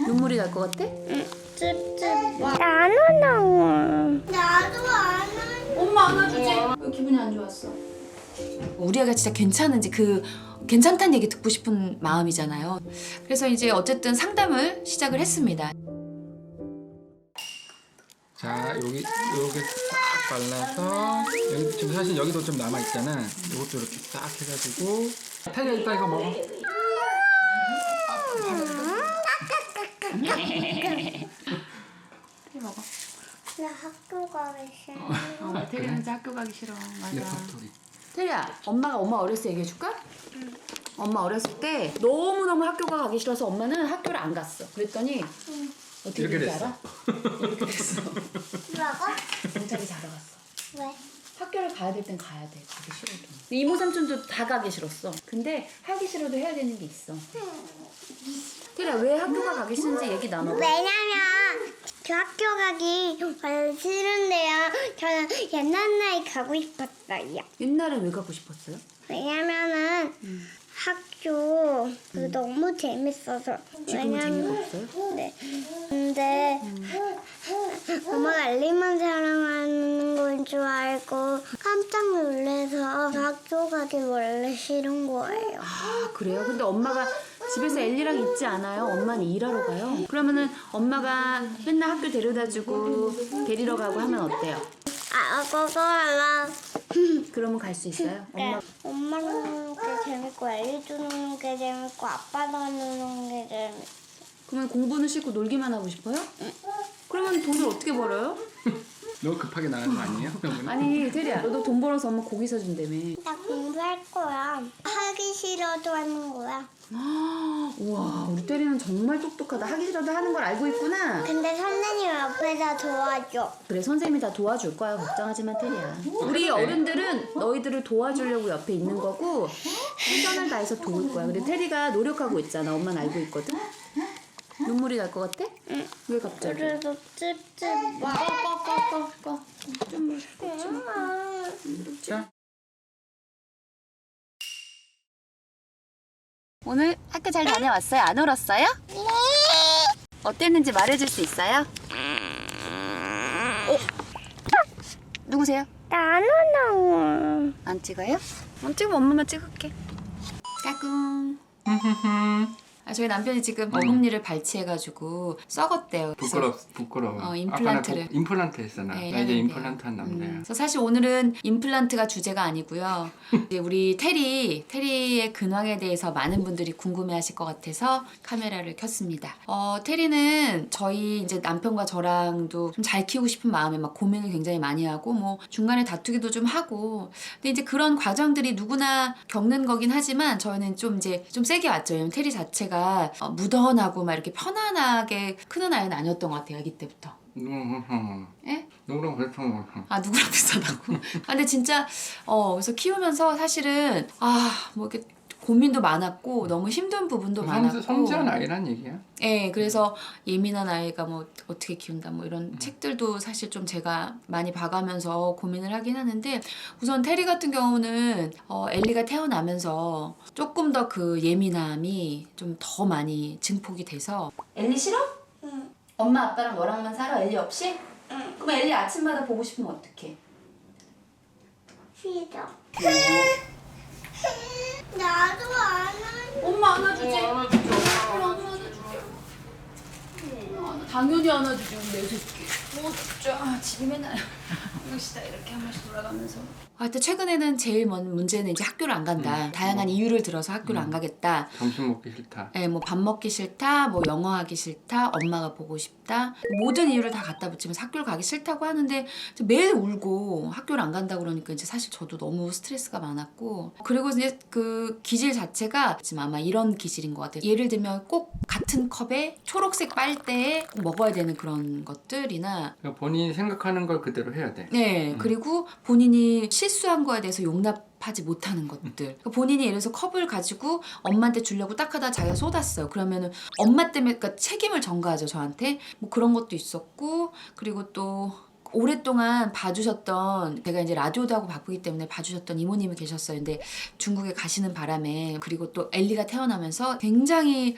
눈물이 날 것 같아? 찝찝. 나는 나와. 나도 안 와. 엄마 안아주지. 왜 기분이 안 좋았어? 우리 애가 진짜 괜찮은지 그 괜찮다는 얘기 듣고 싶은 마음이잖아요. 그래서 이제 어쨌든 상담을 시작을 했습니다. 자 여기 요렇게 싹 발라서 여기 지금 사실 여기도 좀 남아 있잖아. 이것도 이렇게 싹 해가지고 태리야 이따 이거 먹어. 먹어. 나 학교 가기 싫어. 어, 태리는 이제 학교 가기 싫어. 내 맞아. 태리야, 엄마가 엄마 어렸을 때 얘기해 줄까? 엄마 어렸을 때 너무너무 학교가 가기 싫어서 엄마는 학교를 안 갔어. 그랬더니 어떻게 이렇게 됐어. 알아? 이렇게 됐어. 뭐라고? 경찰이 자러 갔어. 왜? 학교를 가야 될 땐 가야 돼. 가기 싫어도. 이모 삼촌도 다 가기 싫었어. 근데 하기 싫어도 해야 되는 게 있어. 태리야, 왜 학교가 가기 싫은지 얘기 나눠. 왜냐면 저 학교 가기 원래 싫은데요. 저는 옛날 나이 가고 싶었어요. 옛날엔 왜 가고 싶었어요? 왜냐면은 학교 그 너무 재밌어서. 지금은 재미가 없어요? 네. 근데 엄마가 알리만 사랑하는 건 줄 알고 깜짝 놀래서 학교 가기 원래 싫은 거예요. 아 그래요? 근데 엄마가 집에서 엘리랑 있지 않아요? 엄마는 일하러 가요? 그러면은 엄마가 맨날 학교 데려다 주고 데리러 가고 하면 어때요? 아, 그거 알아. 그러면 갈 수 있어요? 엄마 엄마랑 노는 게 재밌고 엘리도 노는 게 재밌고 아빠랑 노는 게 재밌어. 그러면 공부는 싫고 놀기만 하고 싶어요? 그러면 돈을 어떻게 벌어요? 너무 급하게 나간 거 아니에요? 아니 태리야 너도 돈 벌어서 엄마 고기 사준다며. 나 공부할 거야. 하기 싫어도 하는 거야. 우와 우리 태리는 정말 똑똑하다. 하기 싫어도 하는 걸 알고 있구나. 근데 선생님 옆에서 도와줘. 그래 선생님이 다 도와줄 거야. 걱정하지 마 태리야. 우리 어른들은 너희들을 도와주려고 옆에 있는 거고 최선을 다해서 도울 거야. 근데 태리가 노력하고 있잖아. 엄마는 알고 있거든 눈물이 날 것 같아? 응. 왜 갑자기? 그래도 찝찝. 꺼 꺼 꺼 꺼 꺼 좀 엄마. 자, 오늘 학교 잘 다녀왔어요? 안 울었어요? 어땠는지 말해줄 수 있어요? 어? 누구세요? 나는 나와. 안 찍어요? 안 찍으면 엄마만 찍을게. 까꿍. 아, 저희 남편이 지금 어금니를 발치해가지고 썩었대요. 그래서 부끄러 부끄러워. 어, 임플란트를. 임플란트 했잖아. 네, 나 이제. 임플란트 한 남자야. 음, 그래서 사실 오늘은 임플란트가 주제가 아니고요. 이제 우리 테리, 테리의 근황에 대해서 많은 분들이 궁금해하실 것 같아서 카메라를 켰습니다. 어, 테리는 저희 이제 남편과 저랑도 좀 잘 키우고 싶은 마음에 막 고민을 굉장히 많이 하고 뭐 중간에 다투기도 좀 하고. 근데 이제 그런 과정들이 누구나 겪는 거긴 하지만 저희는 좀 이제 좀 세게 왔죠. 왜냐면 테리 자체가 어, 무던하고 막 이렇게 편안하게 크는 아이는 아니었던 것 같아요. 아기 때부터. 누구랑 예? 누구랑 그랬던 거 같아. 아 누구랑 비슷하다고? 아 근데 진짜 어 그래서 키우면서 사실은 아 뭐 이렇게 고민도 많았고 너무 힘든 부분도 많았고 그 성장 아이란 얘기야. 예 그래서 예민한 아이가 뭐 어떻게 키운다 뭐 이런 음. 책들도 사실 좀 제가 많이 봐가면서 고민을 하긴 하는데 우선 테리 같은 경우는 어, 엘리가 태어나면서 조금 더 그 예민함이 좀 더 많이 증폭이 돼서 엘리 싫어? 응. 엄마 아빠랑 너랑만 살아 엘리 없이? 응. 그럼 엘리 아침마다 보고 싶으면 어떡해? 싫어. 나도 안 할. 엄마 안아주지. 당연히 안아주지 우리 내 새끼. 뭐 진짜 아, 집이 맨날 이것이다 이렇게 한 번씩 돌아가면서. 하여튼 최근에는 제일 먼 문제는 이제 학교를 안 간다. 다양한 이유를 들어서 학교를 안 가겠다. 점심 먹기 싫다. 예, 뭐 밥 먹기 싫다, 뭐 영어 하기 싫다, 엄마가 보고 싶다. 모든 이유를 다 갖다 붙이면서 학교를 가기 싫다고 하는데 이제 매일 울고 학교를 안 간다 그러니까 이제 사실 저도 너무 스트레스가 많았고 그리고 이제 그 기질 자체가 지금 아마 이런 기질인 것 같아요. 예를 들면 꼭 같은 컵에 초록색 빨대에 꼭 먹어야 되는 그런 것들이나 그러니까 본인이 생각하는 걸 그대로 해야 돼. 네, 그리고 본인이 실수한 거에 대해서 용납 하지 못하는 것들. 그러니까 본인이 예를 들어서 컵을 가지고 엄마한테 주려고 딱 하다 자기가 쏟았어요. 그러면은 엄마 때문에 그러니까 책임을 전가하죠, 저한테. 뭐 그런 것도 있었고, 그리고 또 오랫동안 봐주셨던 제가 이제 라디오도 하고 바쁘기 때문에 봐주셨던 이모님이 계셨어요. 근데 중국에 가시는 바람에 그리고 또 엘리가 태어나면서 굉장히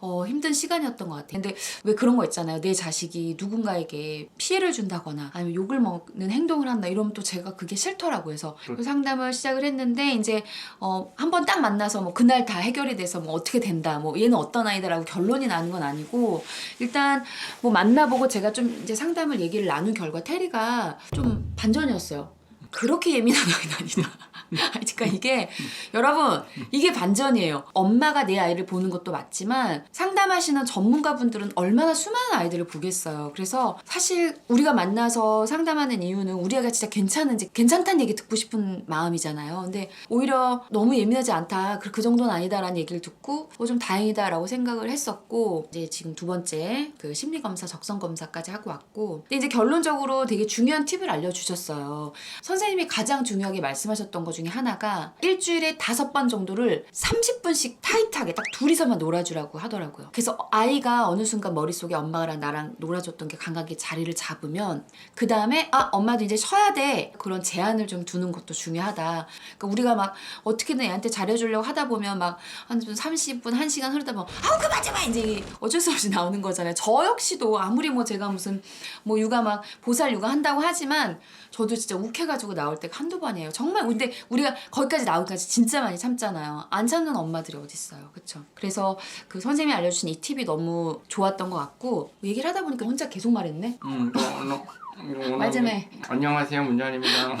어, 힘든 시간이었던 것 같아요. 근데 왜 그런 거 있잖아요. 내 자식이 누군가에게 피해를 준다거나 아니면 욕을 먹는 행동을 한다 이러면 또 제가 그게 싫더라고요. 그래서 그 상담을 시작을 했는데 이제 어, 한 번 딱 만나서 뭐 그날 다 해결이 돼서 뭐 어떻게 된다, 뭐 얘는 어떤 아이다라고 결론이 나는 건 아니고 일단 뭐 만나보고 제가 좀 이제 상담을 얘기를 나눈 결과 테리가 좀 반전이었어요. 그렇게 예민한 아이는 아니다. 그러니까 이게 여러분 이게 반전이에요. 엄마가 내 아이를 보는 것도 맞지만 상담하시는 전문가분들은 얼마나 수많은 아이들을 보겠어요. 그래서 사실 우리가 만나서 상담하는 이유는 우리 아이가 진짜 괜찮은지 괜찮다는 얘기 듣고 싶은 마음이잖아요. 근데 오히려 너무 예민하지 않다. 그, 그 정도는 아니다라는 얘기를 듣고 어, 좀 다행이다라고 생각을 했었고 이제 지금 두 번째 그 심리 검사 적성 검사까지 하고 왔고 근데 이제 결론적으로 되게 중요한 팁을 알려 주셨어요. 선생님이 가장 중요하게 말씀하셨던 것 중에 하나가 일주일에 다섯 번 정도를 30분씩 타이트하게 딱 둘이서만 놀아주라고 하더라고요. 그래서 아이가 어느 순간 머릿속에 엄마랑 나랑 놀아줬던 게 감각이 자리를 잡으면 그 다음에 아 엄마도 이제 쉬어야 돼 그런 제한을 좀 두는 것도 중요하다. 그러니까 우리가 막 어떻게든 애한테 잘해주려고 하다 보면 막 한 30분 1 시간 흐르다 보면 아우 그만 좀 해! 이제 어쩔 수 없이 나오는 거잖아요. 저 역시도 아무리 뭐 제가 무슨 뭐 육아 막 보살 육아 한다고 하지만 저도 진짜 욱해가지고 나올 때가 한두 번이에요. 정말 근데 우리가 거기까지 나오기까지 진짜 많이 참잖아요. 안 참는 엄마들이 어딨어요. 그쵸? 그래서 그 선생님이 알려주신 이 팁이 너무 좋았던 것 같고 얘기를 하다 보니까 혼자 계속 말했네. 음, 너, 너, 이거 말좀 해. 안녕하세요 문전입니다.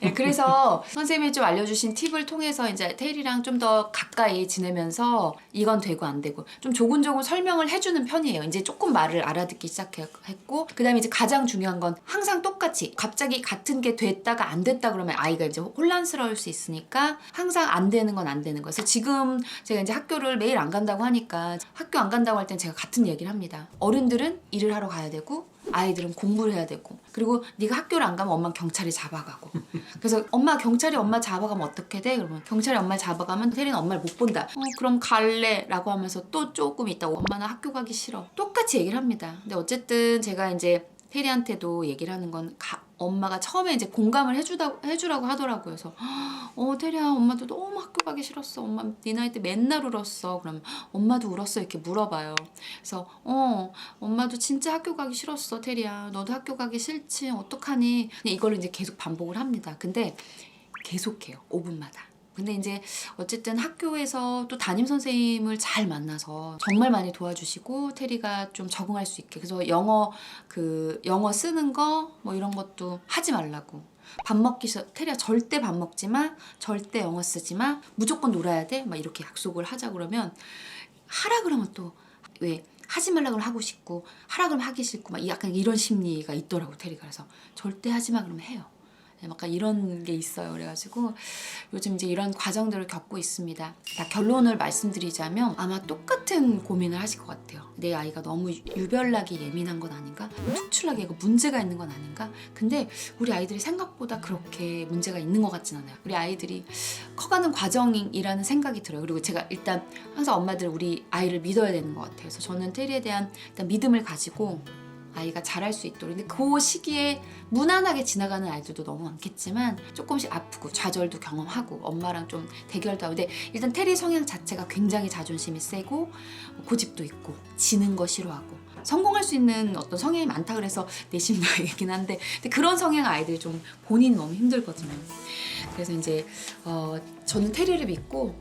네, 그래서 선생님이 좀 알려주신 팁을 통해서 이제 테일이랑 좀 더 가까이 지내면서 이건 되고 안 되고 좀 조곤조곤 설명을 해주는 편이에요. 이제 조금 말을 알아듣기 시작했고 그다음에 이제 가장 중요한 건 항상 똑같이 갑자기 같은 게 됐다가 안 됐다 그러면 아이가 이제 혼란스러울 수 있으니까 항상 안 되는 건 안 되는 거예요. 그래서 지금 제가 이제 학교를 매일 안 간다고 하니까 학교 안 간다고 할 땐 제가 같은 얘기를 합니다. 어른들은 일을 하러 가야 되고 아이들은 공부를 해야 되고 그리고 네가 학교를 안 가면 엄마 경찰이 잡아가고 그래서 엄마 경찰이 엄마 잡아가면 어떻게 돼? 그러면 경찰이 엄마 잡아가면 테리는 엄마를 못 본다. 어 그럼 갈래라고 하면서 또 조금 있다고 엄마는 학교 가기 싫어. 똑같이 얘기를 합니다. 근데 어쨌든 제가 이제 테리한테도 얘기를 하는 건 가- 엄마가 처음에 이제 공감을 해주다 해주라고 하더라고요. 그래서 어 테리야 엄마도 너무 학교 가기 싫었어. 엄마 네 나이 때 맨날 울었어. 그럼 엄마도 울었어 이렇게 물어봐요. 그래서 어 엄마도 진짜 학교 가기 싫었어 테리야. 너도 학교 가기 싫지 어떡하니? 이걸 이제 계속 반복을 합니다. 근데 계속해요. 5분마다. 근데 이제 어쨌든 학교에서 또 담임 선생님을 잘 만나서 정말 많이 도와주시고 테리가 좀 적응할 수 있게. 그래서 영어 그 영어 쓰는 거 뭐 이런 것도 하지 말라고. 밥 먹기 싫어 테리야 절대 밥 먹지 마 절대 영어 쓰지 마 무조건 놀아야 돼 막 이렇게 약속을 하자 그러면 하라 그러면 또 왜 하지 말라 그러면 하고 싶고 하라 그러면 하기 싫고 막 약간 이런 심리가 있더라고 테리가. 그래서 절대 하지 마 그러면 해요. 네, 약간 이런 게 있어요. 그래가지고 요즘 이제 이런 과정들을 겪고 있습니다. 다 결론을 말씀드리자면 아마 똑같은 고민을 하실 것 같아요. 내 아이가 너무 유별나게 예민한 건 아닌가? 특출나게 문제가 있는 건 아닌가? 근데 우리 아이들이 생각보다 그렇게 문제가 있는 것 같진 않아요. 우리 아이들이 커가는 과정이라는 생각이 들어요. 그리고 제가 일단 항상 엄마들 우리 아이를 믿어야 되는 것 같아요. 그래서 저는 테리에 대한 믿음을 가지고 아이가 잘할 수 있도록. 근데 그 시기에 무난하게 지나가는 아이들도 너무 많겠지만 조금씩 아프고 좌절도 경험하고 엄마랑 좀 대결도 하고. 근데 일단 테리 성향 자체가 굉장히 자존심이 세고 고집도 있고 지는 거 싫어하고 성공할 수 있는 어떤 성향이 많다 그래서 내심당이긴 한데 근데 그런 성향 아이들이 좀 본인 너무 힘들거든요. 그래서 이제 어, 저는 테리를 믿고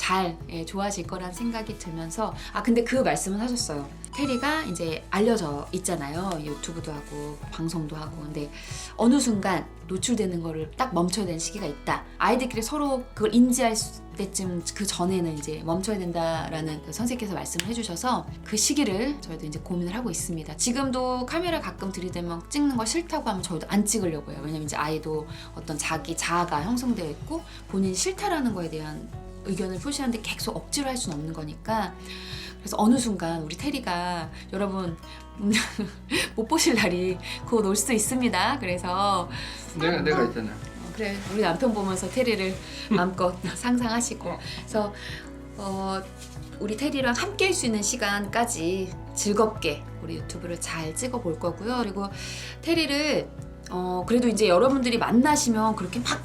잘 예, 좋아질 거란 생각이 들면서 아 근데 그 말씀은 하셨어요. 테리가 이제 알려져 있잖아요. 유튜브도 하고 방송도 하고 근데 어느 순간 노출되는 거를 딱 멈춰야 되는 시기가 있다. 아이들끼리 서로 그걸 인지할 수- 때쯤 그 전에는 이제 멈춰야 된다라는 그 선생님께서 말씀을 해주셔서 그 시기를 저희도 이제 고민을 하고 있습니다. 지금도 카메라 가끔 들이대면 찍는 거 싫다고 하면 저희도 안 찍으려고 해요. 왜냐면 이제 아이도 어떤 자기 자아가 형성되어 있고 본인 싫다라는 거에 대한 의견을 표시하는데 계속 억지로 할 수는 없는 거니까 그래서 어느 순간 우리 테리가 여러분 못 보실 날이 곧 올 수도 있습니다. 그래서 내가 내가 있잖아. 어, 그래 우리 남편 보면서 테리를 마음껏 상상하시고 그래서 어, 우리 테리랑 함께 할수 있는 시간까지 즐겁게 우리 유튜브를 잘 찍어 볼 거고요. 그리고 테리를 어, 그래도 이제 여러분들이 만나시면 그렇게 막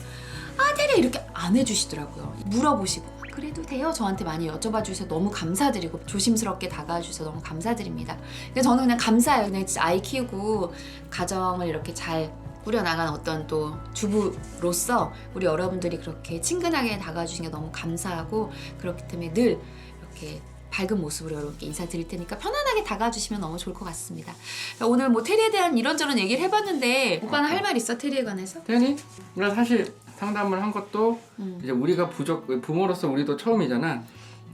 아, 테리 이렇게 안 해주시더라고요. 물어보시고 그래도 돼요. 저한테 많이 여쭤봐 주셔서 너무 감사드리고 조심스럽게 다가와 주셔서 너무 감사드립니다. 근데 저는 그냥 감사해요. 그냥 진짜 아이 키우고 가정을 이렇게 잘 꾸려나간 어떤 또 주부로서 우리 여러분들이 그렇게 친근하게 다가와 주신 게 너무 감사하고 그렇기 때문에 늘 이렇게 밝은 모습으로 여러분께 인사드릴 테니까 편안하게 다가와 주시면 너무 좋을 것 같습니다. 오늘 뭐 테리에 대한 이런저런 얘기를 해봤는데 오빠는 할 말 있어 테리에 관해서? 태연이? 우리가 사실 상담을 한 것도 음. 이제 우리가 부족 부모로서 우리도 처음이잖아.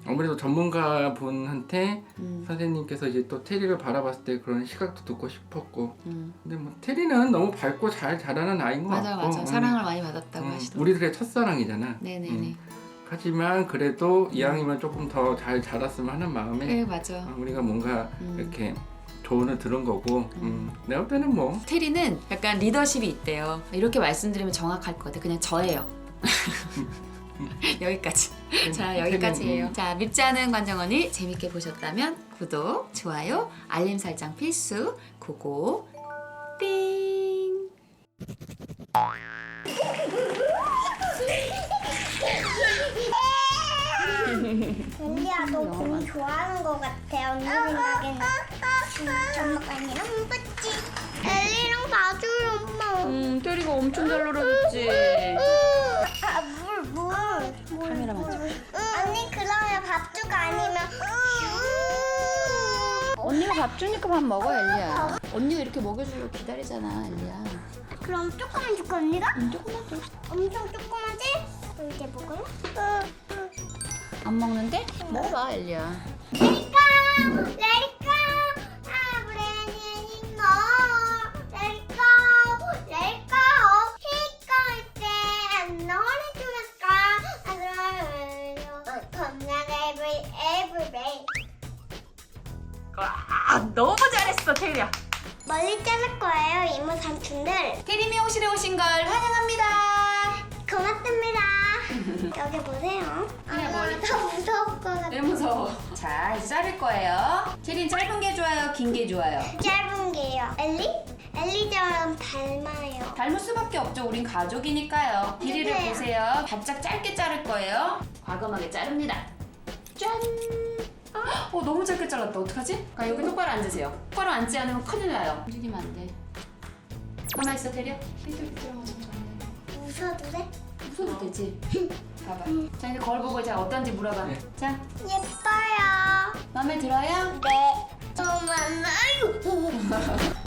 아무래도 전문가 분한테 음, 선생님께서 이제 또 테리를 바라봤을 때 그런 시각도 듣고 싶었고 음. 근데 뭐 테리는 너무 밝고 잘 자라는 아이인 것 맞아 같고 맞아 음, 사랑을 많이 받았다고 음, 하시더라고요. 우리들의 첫사랑이잖아. 네네네. 음. 하지만 그래도 이왕이면 조금 더 잘 자랐으면 하는 마음에 네 맞아. 어, 우리가 뭔가 음. 이렇게 조언을 들은 거고 음. 내가 볼 때는 뭐 테리는 약간 리더십이 있대요. 이렇게 말씀드리면 정확할 것 같아. 그냥 저예요. 여기까지. 자 여기까지예요. 음. 자 밉지 않은 관정언니 재밌게 보셨다면 구독, 좋아요, 알림 설정 필수. 고고 띵. 릴리야 너공 좋아하는 것 같아 언니 생각에는 잠깐이랑 봤지 엘리랑 봐줘요 엄마 음 테리가 엄청 잘 놀아줬지. 아 물물 카메라 만져. 언니 그러면 밥주가 아니면 언니가 밥 주니까 밥 먹어 엘리야. 언니가 이렇게 먹여주려고 기다리잖아 엘리야. 그럼 조금만 줄까 언니가? 음, 조금만 더. 엄청 조그마지? 이제 먹을래? 안 먹는데? 먹어봐 엘리야. Let it go. 테리 미용실에 오신 걸 환영합니다. 고맙습니다. 여기 보세요. 그냥 아, 멀리 더 무서울 것 같아. 왜 무서워? 자 이제 자를 거예요. 테리는 짧은 게 좋아요, 긴 게 좋아요. 짧은 게요. 엘리? 엘리처럼 닮아요. 닮을 수밖에 없죠. 우린 가족이니까요. 길이를 네. 보세요. 바짝 짧게 자를 거예요. 과감하게 자릅니다. 짠. 아, 어 너무 짧게 잘랐다. 어떡하지? 아, 여기 똑바로 앉으세요. 똑바로 앉지 않으면 큰일 나요. 움직이면 안 돼. 가만 있어, 테리야. 삐뚤 들어가서 웃어도 돼? 웃어도 되지. 봐봐. 자 이제 거울 보고 이제 어떤지 물어봐. 네. 자 예뻐요. 마음에 들어요? 네. 또 만나요.